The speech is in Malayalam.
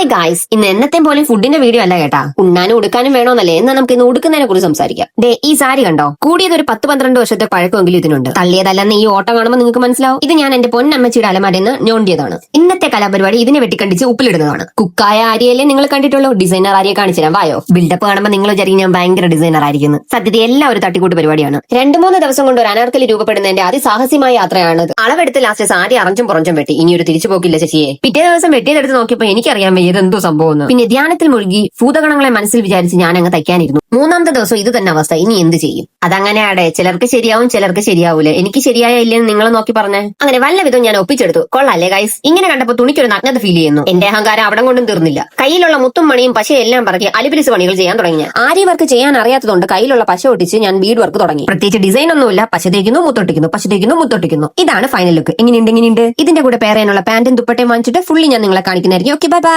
ഹായ് ഗായ്സ് ഇന്ന് എന്നത്തെ പോലെ ഫുഡിന്റെ വീഡിയോ അല്ല കേട്ടാ. ഉണ്ണാനും ഉടുക്കാനും വേണോന്നല്ലേ? എന്നാ നമുക്ക് ഇന്ന് ഉടുക്കുന്നതിനെ കുറിച്ച് സംസാരിക്കാം. ഡേ ഈ സാരി കണ്ടോ? കൂടിയത് ഒരു പത്ത് പന്ത്രണ്ട് വർഷത്തെ പഴക്കമെങ്കിലും ഇതിനുണ്ട്. തള്ളിയതല്ലെന്ന് ഈ ഓട്ടം കാണുമ്പോൾ നിങ്ങൾക്ക് മനസ്സിലാവും. ഇത് ഞാൻ എന്റെ പൊന്നമ്മച്ചിയുടെ അലമാരെന്ന് ഞോണ്ടിയതാണ്. ഇന്നത്തെ കലാപരിപാടി ഇതിനെ വെട്ടിക്കണ്ടിച്ച് ഉപ്പിലിടുന്നതാണ്. കുക്കായ ആര്യയല്ലേ നിങ്ങൾ കണ്ടിട്ടുള്ളൂ? ഡിസൈനർ ആര്യെ കാണിച്ചു വായോ. ബിൽഡപ്പ് കാണുമ്പോൾ നിങ്ങൾ വിചാരിക്കും ഞാൻ ഭയങ്കര ഡിസൈനർ ആയിരിക്കുന്നു. സത്യത്തിൽ എല്ലാം ഒരു തട്ടിക്കൂട്ട് പരിപാടിയാണ്. രണ്ട് മൂന്ന് ദിവസം കൊണ്ട് ഒരു അനാർക്കലി രൂപപ്പെടുന്നതിന്റെ അതിസാഹസ്യമായ യാത്രയാണ്. അളവെടുത്ത് ലാസ്റ്റ് സാരി അറഞ്ചും പുറഞ്ചും വെട്ടി. ഇനി ഒരു തിരിച്ചു പോക്കില്ല ശശിയെ പിറ്റേ ദിവസം വെട്ടിയതെടുത്ത് നോക്കിയപ്പോ എനിക്കറിയാൻ വയ്യ. ഇതെന്തോ സംഭവം. പിന്നെ ധ്യാനത്തിൽ മുഴുകി ഭൂതഗണങ്ങളെ മനസ്സിൽ വിചാരിച്ച് ഞാൻ അങ്ങ് തയ്ക്കാനിരുന്നു. മൂന്നാമത്തെ ദിവസം ഇത് തന്നെ അവസ്ഥ. ഇനി എന്ത് ചെയ്യും? അതങ്ങനെ അതങ്ങനെയാടെ ചിലർക്ക് ശരിയാവും ചിലർക്ക് ശരിയാവൂല. എനിക്ക് ശരിയായ ഇല്ലെന്ന് നിങ്ങൾ നോക്കി പറഞ്ഞേ? അങ്ങനെ വല്ല വിധം ഞാൻ ഒപ്പിച്ചെടുത്തു. കൊള്ളാല്ലേ ഗൈസ് ഇങ്ങനെ കണ്ടപ്പോ തുണിക്കൊരു നഗ്നത ഫീൽ ചെയ്യുന്നു. എന്റെ അഹങ്കാരം അവിടെ കൊണ്ടും തീർന്നില്ല. കയ്യിലുള്ള മുത്തും മണിയും പശ എല്ലാം പറക്കി അലിപിരിസ് പണികൾ ചെയ്യാൻ തുടങ്ങി. ആര്യ വർക്ക് ചെയ്യാൻ അറിയാത്തതുകൊണ്ട് കയ്യിലുള്ള പശ ഒട്ടിച്ച് ഞാൻ ബീഡ് വർക്ക് തുടങ്ങി. പ്രത്യേകിച്ച് ഡിസൈൻ ഒന്നുമില്ല. പശ തേക്കുന്നു മുത്തൊട്ടിക്കുന്നു പശ തേക്കുന്നു മുത്തൊട്ടിക്കുന്നു ഇതാണ് ഫൈനൽ ലുക്ക് എങ്ങനെയുണ്ട് എങ്ങനെയുണ്ട്? ഇതിന്റെ കൂടെ പേരാനുള്ള പാന്റും ദുപ്പട്ടയും വാങ്ങിച്ചിട്ട് ഫുള്ളി ഞാൻ നിങ്ങളെ കാണിക്കുന്നതായിരിക്കും. Okay bye bye